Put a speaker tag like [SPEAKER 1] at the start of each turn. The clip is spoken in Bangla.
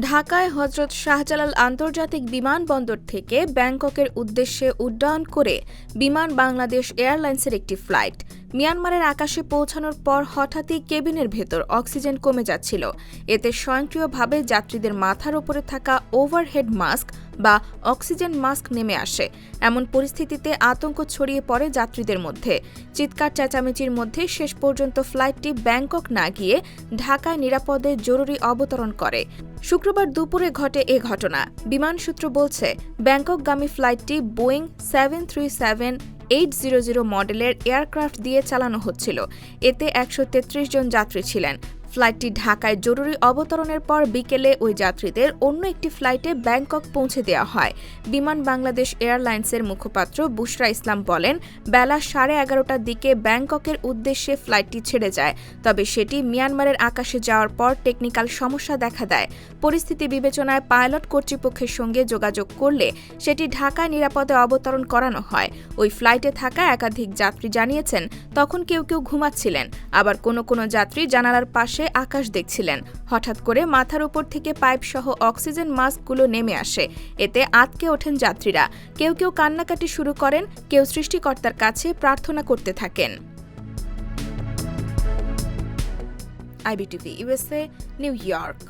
[SPEAKER 1] ঢাকায় হজরত শাহজালাল আন্তর্জাতিক বিমানবন্দর থেকে ব্যাংককের উদ্দেশ্যে উড্ডয়ন করে বিমান বাংলাদেশ এয়ারলাইন্সের একটি ফ্লাইট। মিয়ানমারের আকাশে পৌঁছানোর পর হঠাৎই কেবিনের ভেতর অক্সিজেন কমে যাচ্ছিল। এতে স্বয়ংক্রিয়ভাবে যাত্রীদের মাথার উপরে থাকা ওভারহেড মাস্ক বা অক্সিজেন মাস্ক নেমে আসে। এমন পরিস্থিতিতে আতঙ্ক ছড়িয়ে পড়ে যাত্রীদের মধ্যে। চিৎকার চেঁচামেচির মধ্যে শেষ পর্যন্ত ফ্লাইটটি ব্যাংকক না গিয়ে ঢাকায় নিরাপদে জরুরি অবতরণ করে। শুক্রবার দুপুরে ঘটে এ ঘটনা। বিমান সূত্র বলছে ব্যাংককগামী ফ্লাইটটি Boeing seven three seven eight zero zero মডেলের এয়ারক্রাফট দিয়ে চালানো হচ্ছিল। এতে একশো তেত্রিশ জন যাত্রী ছিলেন। ফ্লাইটটি ঢাকায় জরুরি অবতরণের পর বিকেলে ওই যাত্রীদের অন্য একটি ফ্লাইটে ব্যাংকক পৌঁছে দেওয়া হয়। বিমান বাংলাদেশ এয়ারলাইন্সের মুখপাত্র বুশরা ইসলাম বলেন, বেলা সাড়ে এগারোটার দিকে ব্যাংককের উদ্দেশ্যে ফ্লাইটটি ছেড়ে যায়, তবে সেটি মিয়ানমারের আকাশে যাওয়ার পর টেকনিক্যাল সমস্যা দেখা দেয়। পরিস্থিতি বিবেচনায় পাইলট কর্তৃপক্ষের সঙ্গে যোগাযোগ করলে সেটি ঢাকায় নিরাপদে অবতরণ করানো হয়। ওই ফ্লাইটে থাকা একাধিক যাত্রী জানিয়েছেন, তখন কেউ কেউ ঘুমাচ্ছিলেন। আবার কোনো কোনো যাত্রী জানালার পাশে আকাশ দেখছিলেন। হঠাৎ করে মাথার উপর থেকে পাইপ সহ অক্সিজেন মাস্কগুলো নেমে আসে। এতে আতকে ওঠেন যাত্রীরা। কেউ কেউ কান্নাকাটি শুরু করেন, কেউ সৃষ্টিকর্তার কাছে প্রার্থনা করতে থাকেন। IBTV, USA, New York.